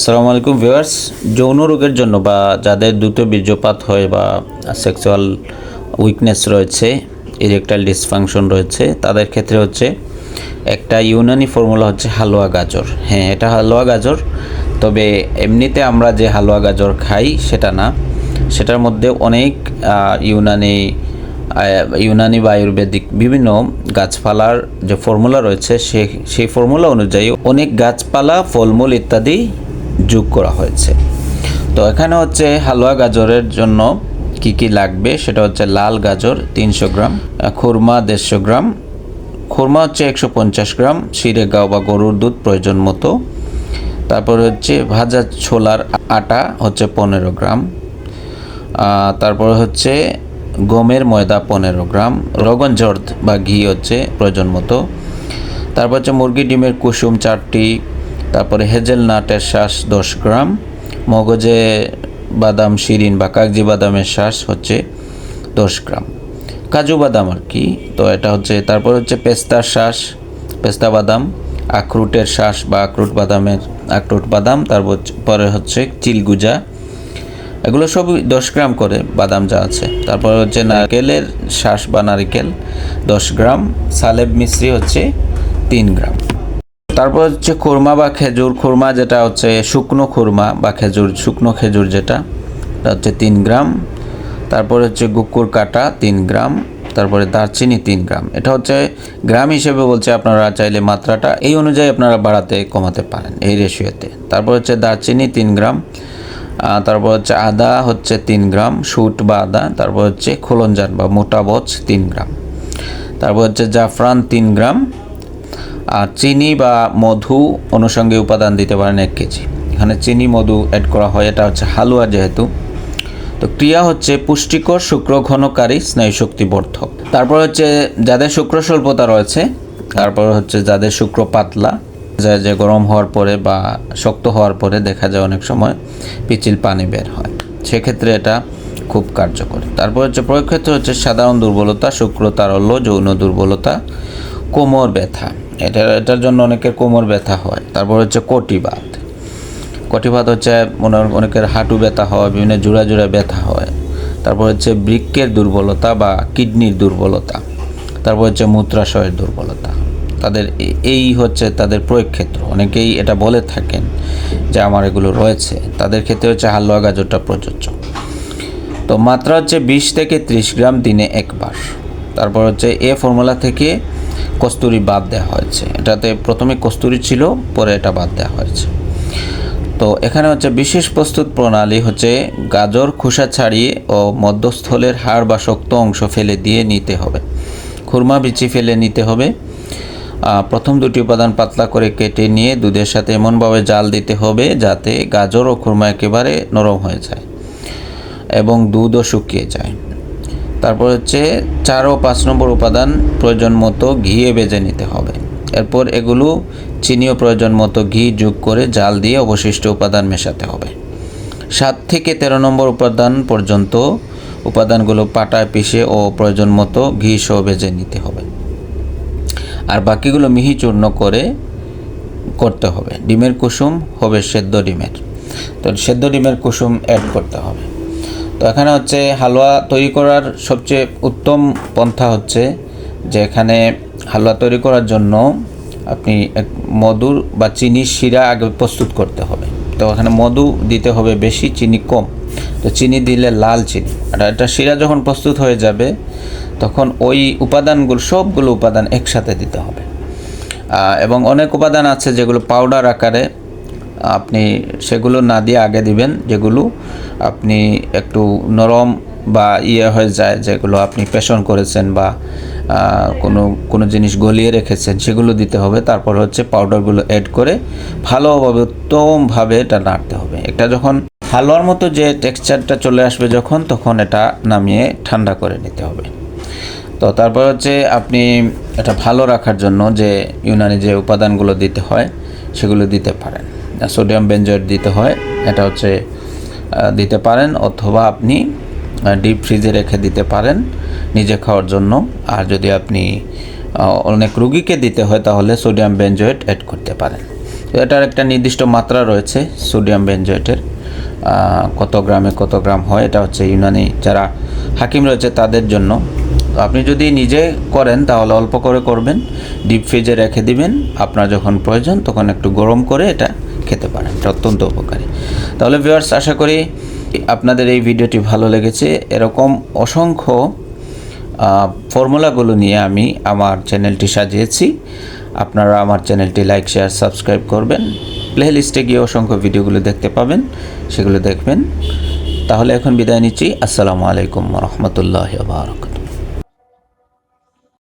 আসসালামু আলাইকুম ভিউয়ার্স, যৌন রোগের জন্য বা যাদের দ্রুত বীর্যপাত হয় বা সেক্সুয়াল উইকনেস রয়েছে, ইরেকটাইল ডিসফাংশন রয়েছে, তাদের ক্ষেত্রে হচ্ছে একটা ইউনানি ফর্মুলা হচ্ছে হালুয়া গাজর। হ্যাঁ এটা হালুয়া গাজর, তবে এমনিতে আমরা যে হালুয়া গাজর খাই সেটা না। সেটার মধ্যে অনেক ইউনানি ইউনানি বা আয়ুর্বেদিক বিভিন্ন গাছপালার যে ফর্মুলা রয়েছে সেই ফর্মুলা অনুযায়ী অনেক গাছপালা, ফলমূল ইত্যাদি যোগ করা হয়েছে। তো এখানে হচ্ছে হালুয়া গাজরের জন্য কি কি লাগবে? সেটা হচ্ছে লাল গাজর তিনশো গ্রাম খুরমা দেড়শো গ্রাম, খুরমা হচ্ছে একশো পঞ্চাশ গ্রাম, শিরে গাও বা গরুর দুধ প্রয়োজন মতো। তারপর হচ্ছে ভাজা ছোলার আটা হচ্ছে পনেরো গ্রাম তারপর হচ্ছে গমের ময়দা পনেরো গ্রাম, রগন জর্দ বা ঘি হচ্ছে প্রয়োজন মতো। তারপর হচ্ছে মুরগি ডিমের কুসুম চারটি তারপরে হেজেল নাটের শ্বাস দশ গ্রাম, মগজে বাদাম, শিরিন বা কাগজি বাদামের শ্বাস হচ্ছে দশ গ্রাম। কাজু বাদাম আর কি, তো এটা হচ্ছে, তারপর হচ্ছে পেস্তার শ্বাস, পেস্তা বাদাম, আখরুটের শ্বাস বা আখরুট বাদামের, আখরুট বাদাম, তারপর পরে হচ্ছে চিলগুজা, এগুলো সব দশ গ্রাম করে বাদাম যা আছে। তারপর হচ্ছে নারকেলের শ্বাস বা নারকেল দশ গ্রাম, সালেব মিশ্রি হচ্ছে তিন গ্রাম। তারপর হচ্ছে খুরমা বা খেজুর, খুরমা যেটা হচ্ছে শুকনো খুরমা বা খেজুর, শুকনো খেজুর যেটা, এটা হচ্ছে তিন গ্রাম। তারপর হচ্ছে গুকুর কাটা তিন গ্রাম, তারপরে দারচিনি তিন গ্রাম। এটা হচ্ছে গ্রাম হিসেবে বলছে আপনারা চাইলে মাত্রাটা, এই অনুযায়ী আপনারা বাড়াতে, কমাতে পারেন এই রেশিওতে। তারপর হচ্ছে দারচিনি তিন গ্রাম তারপর হচ্ছে আদা হচ্ছে তিন গ্রাম, শুট বা আদা, তারপর হচ্ছে খোলনজান বা মোটা বচ তিন গ্রাম। তারপর হচ্ছে জাফরান তিন গ্রাম আর চিনি বা মধু অনুষঙ্গে উপাদান দিতে পারেন এক কেজি। এখানে চিনি, মধু অ্যাড করা হয়, এটা হচ্ছে হালুয়া যেহেতু। তো ক্রিয়া হচ্ছে পুষ্টিকর, শুক্র, ঘনকারী, স্নায়ু শক্তি বর্ধক। তারপর হচ্ছে যাদের শুক্র স্বল্পতা রয়েছে, তারপর হচ্ছে যাদের শুক্র পাতলা, যা, যে গরম হওয়ার পরে বা শক্ত হওয়ার পরে দেখা যায় অনেক সময় পিচিল পানি বের হয়। সেক্ষেত্রে এটা খুব কার্যকর। তারপর হচ্ছে প্রয়োগ ক্ষেত্রে হচ্ছে সাধারণ দুর্বলতা, শুক্র তারল্য, যৌন দুর্বলতা, কোমর ব্যথা। এটা, এটার জন্য অনেকের কোমর ব্যথা হয়। তারপর হচ্ছে কটিবাত কটিবাত হচ্ছে মনে অনেকের হাঁটু ব্যথা হয়, বিভিন্ন জোড়া জোড়া ব্যথা হয়। তারপর হচ্ছে বৃক্ষের দুর্বলতা বা কিডনির দুর্বলতা। তারপর হচ্ছে মূত্রাশয়ের দুর্বলতা। তাদের এই হচ্ছে তাদের প্রয়োগ ক্ষেত্র অনেকেই এটা বলে থাকেন যে আমার এগুলো রয়েছে। তাদের ক্ষেত্রে হচ্ছে হালুয়া গাজরটা প্রযোজ্য। তো মাত্রা হচ্ছে বিশ থেকে ত্রিশ গ্রাম দিনে একবার। তারপর হচ্ছে এ ফর্মুলা থেকে কস্তুরি বাদ দেওয়া হয়েছে। এটাতে প্রথমে কস্তুরি ছিল, পরে এটা বাদ দেওয়া হয়েছে। তো এখানে হচ্ছে বিশেষ প্রস্তুত প্রণালী হচ্ছে গাজর খোসা ছাড়িয়ে ও মধ্যস্থলের হাড় বা শক্ত অংশ ফেলে দিয়ে নিতে হবে। খুরমা বিচি ফেলে নিতে হবে। প্রথম দুটি উপাদান পাতলা করে কেটে নিয়ে দুধের সাথে এমনভাবে জাল দিতে হবে যাতে গাজর ও খুরমা একেবারে নরম হয়ে যায় এবং দুধও শুকিয়ে যায়। তারপর হচ্ছে চার ও পাঁচ নম্বর উপাদান প্রয়োজন মতো ঘিয়ে বেজে নিতে হবে। এরপর এগুলো চিনিও প্রয়োজন মতো ঘি যোগ করে জাল দিয়ে অবশিষ্ট উপাদান মেশাতে হবে। সাত থেকে তেরো নম্বর উপাদান পর্যন্ত উপাদানগুলো পাটায় পিষে ও প্রয়োজন মতো ঘি সহ বেজে নিতে হবে। আর বাকিগুলো মিহি চূর্ণ করে করতে হবে। ডিমের কুসুম হবে সেদ্ধ ডিমের। তো সেদ্ধ ডিমের কুসুম অ্যাড করতে হবে। তো এখানে হচ্ছে হালুয়া তৈরি করার সবচেয়ে উত্তম পন্থা হচ্ছে যে এখানে হালুয়া তৈরি করার জন্য আপনি এক মধুর বা চিনির শিরা আগে প্রস্তুত করতে হবে। তো এখানে মধু দিতে হবে বেশি, চিনি কম। তো চিনি দিলে লাল চিনি। আর এটা শিরা যখন প্রস্তুত হয়ে যাবে, তখন ওই উপাদানগুলো, সবগুলো উপাদান একসাথে দিতে হবে। এবং অনেক উপাদান আছে যেগুলো পাউডার আকারে আপনি সেগুলো না দিয়ে আগে দিবেন, যেগুলো আপনি একটু নরম বা ইয়ে হয়ে যায়, যেগুলো আপনি পেশন করেছেন বা কোনো কোনো জিনিস গলিয়ে রেখেছেন, সেগুলো দিতে হবে। তারপর হচ্ছে পাউডারগুলো অ্যাড করে ভালোভাবে উত্তমভাবে এটা নাড়তে হবে। এটা যখন হালুয়ার মতো যে টেক্সচারটা চলে আসবে যখন, তখন এটা নামিয়ে ঠান্ডা করে নিতে হবে। তো তারপর হচ্ছে আপনি এটা ভালো রাখার জন্য যে ইউনানি যে উপাদানগুলো দিতে হয়, সেগুলো দিতে পারেন। সোডিয়াম বেঞ্জয়েড দিতে হয়। এটা হচ্ছে দিতে পারেন অথবা আপনি ডিপ ফ্রিজে রেখে দিতে পারেন নিজে খাওয়ার জন্য। আর যদি আপনি অনেক রুগীকে দিতে হয় তাহলে সোডিয়াম বেঞ্জয়েড অ্যাড করতে পারেন। তো এটার একটা নির্দিষ্ট মাত্রা রয়েছে সোডিয়াম বেঞ্জয়েটের কত গ্রামে কত গ্রাম হয় এটা হচ্ছে ইউনানি যারা হাকিম রয়েছে তাদের জন্য। আপনি যদি নিজে করেন তাহলে অল্প করে করবেন। ডিপ ফ্রিজে রেখে দিবেন। আপনার যখন প্রয়োজন তখন একটু গরম করে এটা খেতে পারেন, এটা অত্যন্ত উপকারী। তাহলে ভিউয়ার্স আশা করি আপনাদের এই ভিডিওটি ভালো লেগেছে। এরকম অসংখ্য ফর্মুলাগুলো নিয়ে আমি আমার চ্যানেলটি সাজিয়েছি। আপনারা আমার চ্যানেলটি লাইক, শেয়ার, সাবস্ক্রাইব করবেন। প্লে লিস্টে গিয়ে অসংখ্য ভিডিওগুলো দেখতে পাবেন, সেগুলো দেখবেন। তাহলে এখন বিদায় নিচ্ছি। আসসালামু আলাইকুম রহমতুল্লাহ বারক